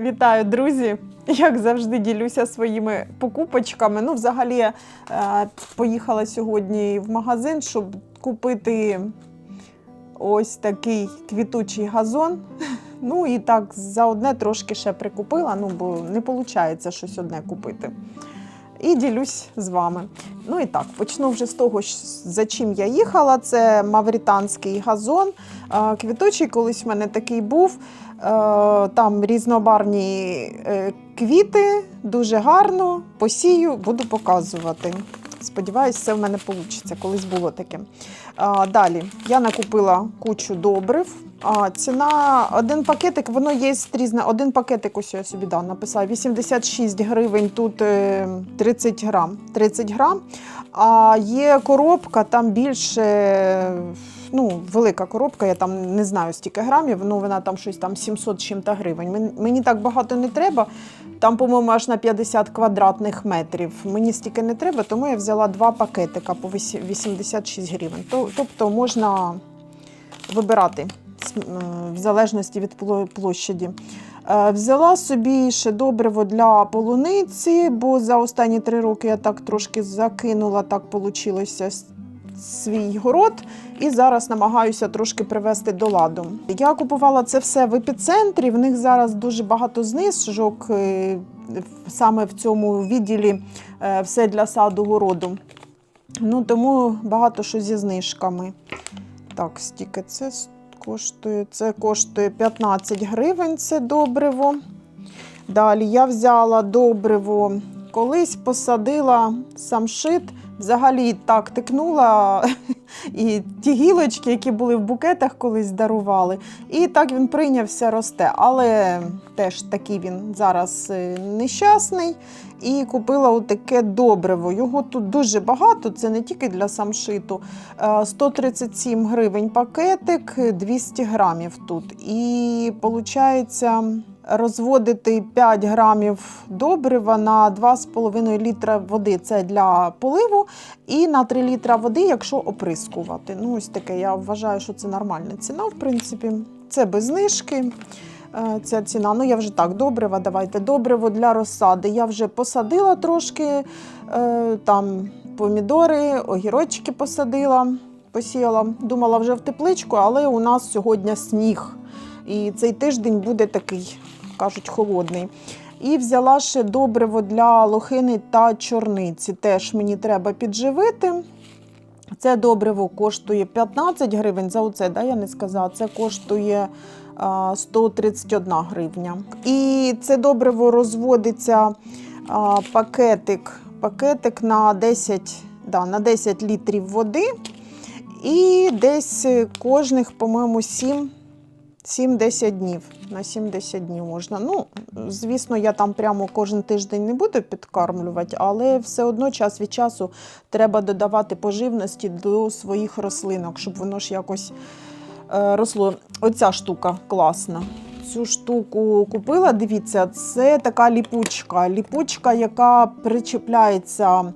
Вітаю, друзі! Як завжди, ділюся своїми покупочками. Ну, взагалі, е, поїхала сьогодні в магазин, щоб купити ось такий квітучий газон. Ну і так за одне трошки ще прикупила, ну бо не виходить щось одне купити. І ділюсь з вами. Ну і так, почну вже з того, за чим я їхала. Це мавританський газон. Е, Квіточий колись в мене такий був. Е, Там різнобарні е, квіти, дуже гарно. Посію, буду показувати. Сподіваюсь, все в мене вийде. Колись було таке. Далі я накупила кучу добрив. А, ціна один пакетик, воно є різне. Один пакетик, ось я собі да, написала 86 гривень, тут е, 30 грам. 30 грам. А є коробка, там більше, ну, велика коробка, я там не знаю стільки грамів, ну вона там щось там 700 чим-то гривень. Мені, так багато не треба. Там, по-моєму, аж на 50 квадратних метрів. Мені стільки не треба, тому я взяла два пакетика по 86 гривень. Тобто можна вибирати в залежності від площаді. Е, Взяла собі ще добриво для полуниці, бо за останні три роки я так трошки закинула, так вийшло свій город, і зараз намагаюся трошки привести до ладу. Я купувала це все в епіцентрі. В них зараз дуже багато знижок е, саме в цьому відділі е, все для саду городу. Ну, тому багато що зі знижками. Так, стільки це коштує. Це коштує 15 гривень, це добриво. Далі я взяла добриво, колись посадила самшит. Взагалі так тикнула і ті гілочки, які були в букетах, колись дарували. І так він прийнявся, росте. Але теж такий він зараз е, нещасний. І купила отаке добриво. Його тут дуже багато, це не тільки для самшиту. Е, 137 гривень пакетик, 200 грамів тут. І виходить розводити 5 грамів добрива на 2,5 літра води. Це для поливу, і на 3 літра води, якщо оприскувати. Ну, ось таке. Я вважаю, що це нормальна ціна, в принципі. Це без знижки. е, Ця ціна. Ну, я вже так, добрива, давайте добриво для розсади. Я вже посадила трошки е, там помідори, огірочки посадила, посіяла. Думала вже в тепличку, але у нас сьогодні сніг. І цей тиждень буде такий, кажуть, холодний. І взяла ще добриво для лохини та чорниці. Теж мені треба підживити. Це добриво коштує 15 гривень. За оце, да, я не сказала, це коштує 131 гривня. І це добриво розводиться пакетик, пакетик на 10, да, на 10 літрів води. І десь кожних, по-моєму, 7 7-10 днів. На 7-10 днів можна. Ну, звісно, я там прямо кожен тиждень не буду підкармлювати, але все одно час від часу треба додавати поживності до своїх рослинок, щоб воно ж якось е, росло. Оця штука класна. Цю штуку купила. Дивіться, це така ліпучка. Ліпучка, яка причіпляється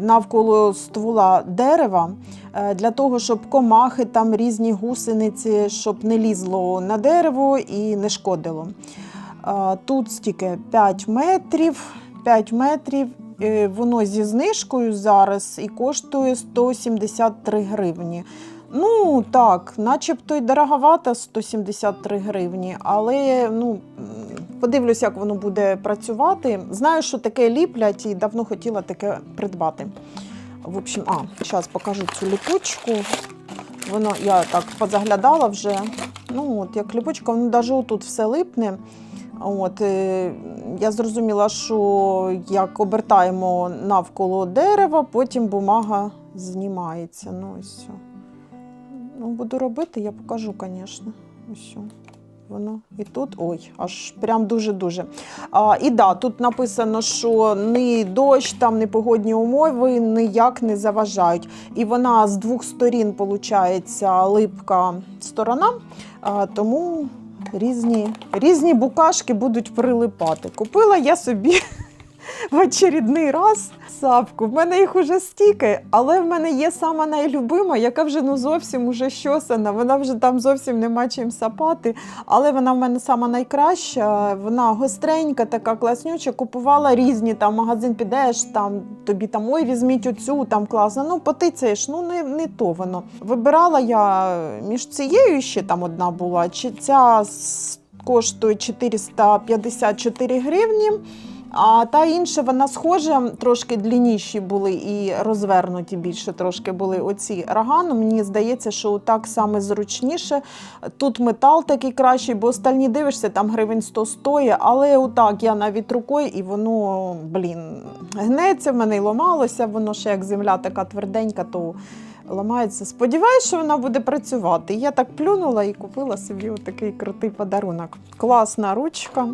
навколо ствола дерева е, для того, щоб комахи, там різні гусениці, щоб не лізло на дерево і не шкодило. Е, Тут стільки 5 метрів, 5 метрів. Е, Воно зі знижкою зараз і коштує 173 гривні. Ну так, начебто й дороговато 173 гривні, але ну, подивлюсь, як воно буде працювати. Знаю, що таке ліплять і давно хотіла таке придбати. В общем, а, зараз покажу цю ліпучку. Воно, я так позаглядала вже. Ну, от, як ліпучка, воно навіть тут все липне. От, е, я зрозуміла, що як обертаємо навколо дерева, потім бумага знімається. Ну, ось. Ну, буду робити, я покажу, звісно. Ось. Воно і тут, ой, аж прям дуже-дуже. А, і да, тут написано, що ні дощ, там ні погодні умови ніяк не заважають. І вона з двох сторін, виходить, липка сторона, а, тому різні, різні букашки будуть прилипати. Купила я собі в очередний раз сапку. В мене їх уже стільки, але в мене є сама найлюбима, яка вже ну зовсім уже щосана. Вона вже там зовсім нема чим сапати. Але вона в мене сама найкраща. Вона гостренька, така класнюча. Купувала різні там магазин підеш, там тобі там ой, візьміть оцю, там класно. Ну, потицяєш, ну не, не то воно. Вибирала я між цією ще там одна була, чи ця коштує 454 гривні. А та інша, вона схожа, трошки длинніші були і розвернуті більше трошки були оці рогано. Мені здається, що так саме зручніше. Тут метал такий кращий, бо остальні дивишся, там гривень 100 стоїть, але отак я навіть рукою, і воно, блін, гнеться в мене і ламалося, воно ще як земля така тверденька, то ламається. Сподіваюсь, що вона буде працювати. Я так плюнула і купила собі отакий крутий подарунок. Класна ручка.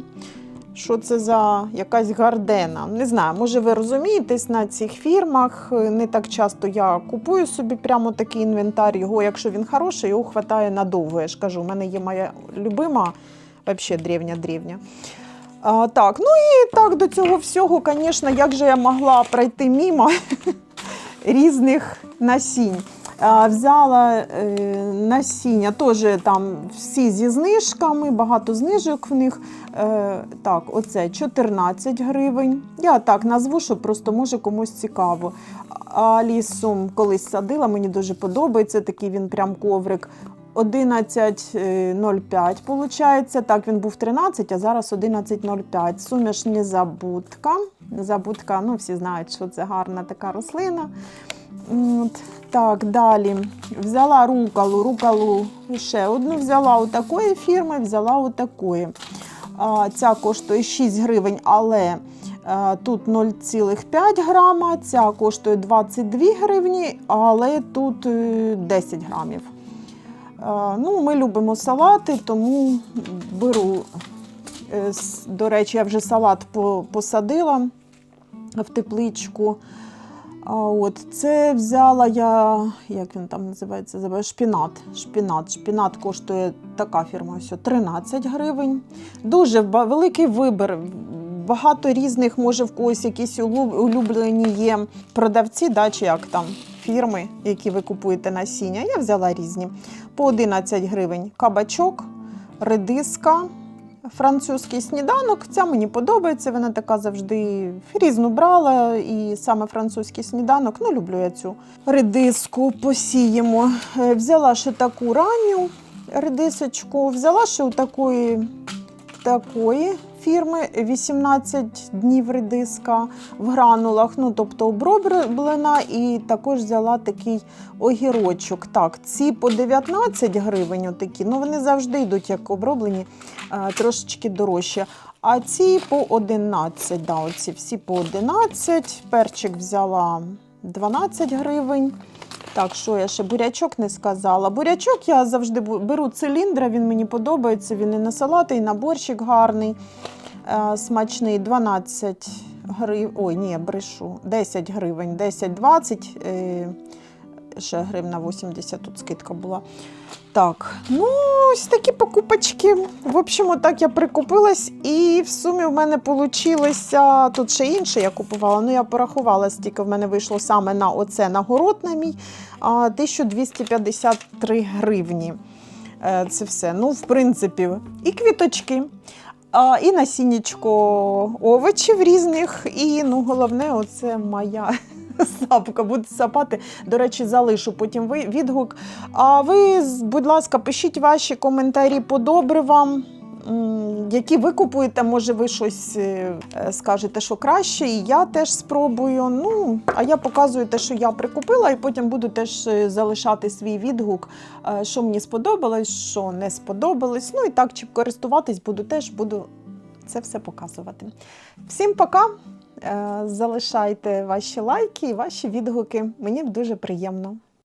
Що це за якась гардена? Не знаю, може ви розумієтесь на цих фірмах. Не так часто я купую собі прямо такий інвентар. Його, якщо він хороший, його хватає надовго. Я ж кажу, у мене є моя любима, взагалі древня-древня. А, так, ну і так до цього всього, звісно, як же я могла пройти мімо різних насінь. Взяла е, насіння, теж там всі зі знижками, багато знижок в них. Е, так, оце 14 гривень. Я так назву, що просто може комусь цікаво. Алісум колись садила, мені дуже подобається. Такий він прям коврик. 11,05 виходить. Так, він був 13, а зараз 11,05. Суміш незабудка. Незабудка, ну всі знають, що це гарна така рослина. От. Так, далі. Взяла рукалу, рукалу ще одну взяла у такої фірми, взяла у такої. Ця коштує 6 гривень, але е, тут 0,5 грама, ця коштує 22 гривні, але тут е, 10 грамів. Е, Ну, ми любимо салати, тому беру. Е, До речі, я вже салат посадила в тепличку. А от це взяла я, як він там називається, шпінат. Шпінат. Шпінат коштує така фірма, ось 13 гривень. Дуже великий вибір. Багато різних, може, в когось якісь улюблені є продавці, да, чи як там фірми, які ви купуєте насіння. Я взяла різні. По 11 гривень кабачок, редиска, французький сніданок. Ця мені подобається. Вона така завжди різну брала. І саме французький сніданок. Ну, люблю я цю редиску. Посіємо. Е, Взяла ще таку ранню редисочку, взяла ще такої, такої фірми 18 днів редиска в гранулах, ну тобто оброблена, і також взяла такий огірочок. Так, ці по 19 гривень, отакі, ну вони завжди йдуть як оброблені, е, трошечки дорожче. А ці по 11, да, оці всі по 11. Перчик взяла 12 гривень. Так, що я ще бурячок не сказала. Бурячок я завжди беру циліндра, він мені подобається. Він і на салати, і на борщик гарний, е, смачний. 12 гривень. Ой, ні, брешу. 10 гривень, 10-20. Ще гривна 80 тут скидка була. Так, ну ось такі покупочки. В общем, так я прикупилась, і в сумі в мене вийшло. Тут ще інше я купувала. Ну я порахувала, стільки в мене вийшло саме на оце нагород на мій 1253 гривні. Е, Це все. Ну, в принципі, і квіточки. І насіннячко овочів різних, і ну, головне, оце моя сапка. Буду сапати. До речі, залишу потім відгук. А ви, будь ласка, пишіть ваші коментарі по добривам. м, Які ви купуєте, може, ви щось е, скажете, що краще, і я теж спробую. Ну, а я показую те, що я прикупила, і потім буду теж е, залишати свій відгук, е, що мені сподобалось, що не сподобалось. Ну і так, чи користуватись буду теж, буду це все показувати. Всім пока! Е, Залишайте ваші лайки і ваші відгуки. Мені дуже приємно.